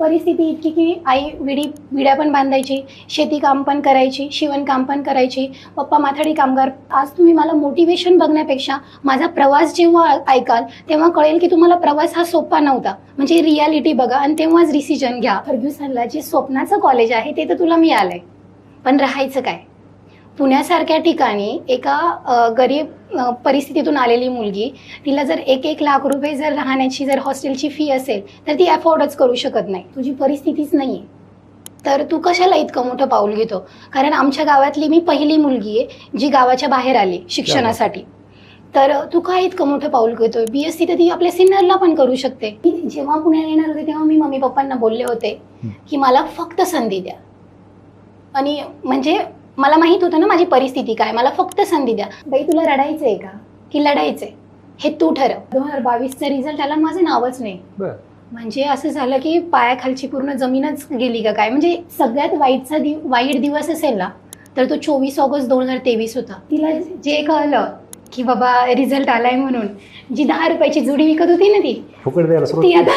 परिस्थिती इतकी की आई विडी विड्या पण बांधायची शेती काम पण करायची शिवणकाम पण करायची पप्पा माथाडी कामगार. आज तुम्ही मला मोटिवेशन बघण्यापेक्षा माझा प्रवास जेव्हा ऐकाल तेव्हा कळेल की तुम्हाला प्रवास हा सोपा नव्हता. म्हणजे रियालिटी बघा आणि तेव्हाच डिसिजन घ्या. फर्ग्युसनला जे स्वप्नाचं कॉलेज आहे ते तर तुला मिळालंय. पण राहायचं काय? पुण्यासारख्या ठिकाणी एका गरीब परिस्थितीतून आलेली मुलगी तिला जर एक एक लाख रुपये जर राहण्याची जर हॉस्टेलची फी असेल तर ती अफोर्डच करू शकत नाही. तुझी परिस्थितीच नाही आहे तर तू कशाला इतकं मोठं पाऊल घेतो? कारण आमच्या गावातली मी पहिली मुलगी आहे जी गावाच्या बाहेर आली शिक्षणासाठी. तर तू काय इतकं मोठं पाऊल घेतोय? बी एस सी तर ती आपल्या सिनियरला पण करू शकते. मी जेव्हा पुण्याला येणार होते तेव्हा मी मम्मी पप्पांना बोलले होते की मला फक्त संधी द्या. आणि म्हणजे मला माहीत होतं ना माझी परिस्थिती काय मला फक्त संधी द्या. बाई तुला रडायचंय का? की लढायचंय? हे तू ठरव. दोन हजार बावीसचा रिझल्ट आला आणि माझं नावच नाही. बर. म्हणजे असं झालं की पायाखालची पूर्ण जमीनच गेली का काय? म्हणजे सगळ्यात वाईटचा दिव वाईट दिवस असेल ना तर तो चोवीस ऑगस्ट दोन हजार तेवीस होता. तिला जे कळलं की बाबा रिझल्ट आलाय म्हणून जी दहा रुपयाची जुडी विकत होती ना ती फुकट द्यायला ती आता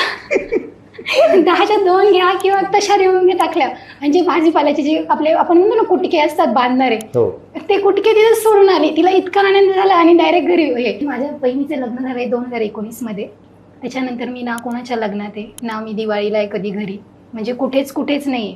दहाच्या दोन घ्या किंवा तशा रेवून टाकल्या. म्हणजे भाजीपाल्याचे जे आपले आपण म्हणतो ना कुटके असतात बांधणारे. हो. ते कुटके तिथे सोडून आले. तिला इतका आनंद झाला आणि डायरेक्ट घरी हे. माझ्या बहिणीचं लग्न झालंय दोन हजार एकोणीसमध्ये. त्याच्यानंतर मी ना कोणाच्या लग्नात आहे ना मी दिवाळीला आहे कधी घरी. म्हणजे कुठेच कुठेच नाही